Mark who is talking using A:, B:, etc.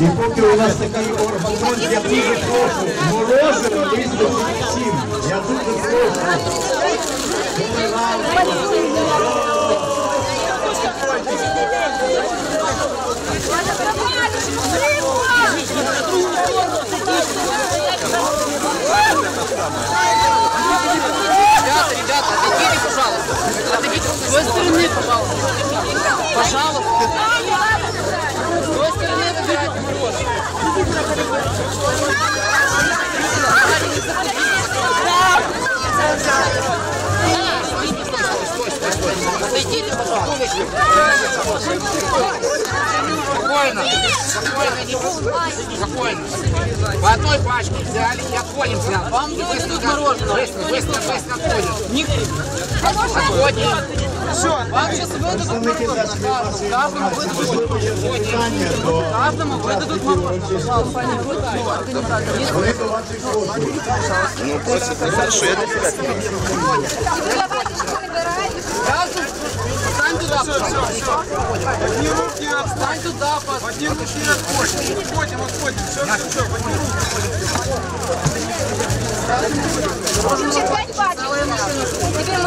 A: І поки у нас такий орган, я дуже прошу, морозиво вистачить всім. Я дуже прошу.
B: Ребята, ребята, отойдите, пожалуйста. Отойдите с той стороны. Пожалуйста. Отойдите. Спокойно. Спокойно, не Спокойно. По одной пачке взяли и отходим сразу. Вам не быстро. Быстро, быстро, быстро отходим. Отходим. Вам сейчас выдадут мороженое. Каждому выдадут.
A: До
B: Каждому выдадут мороженое. Пожалуйста, не организация.
A: вони до ваших послуг.
B: Каждому. Встань туда, пожалуйста.
C: Одни руки
B: Встань туда, пожалуйста.
C: Одни руки отходим. Отходим, отходим. Все, все, все. Одни руки.
D: Тебе мало?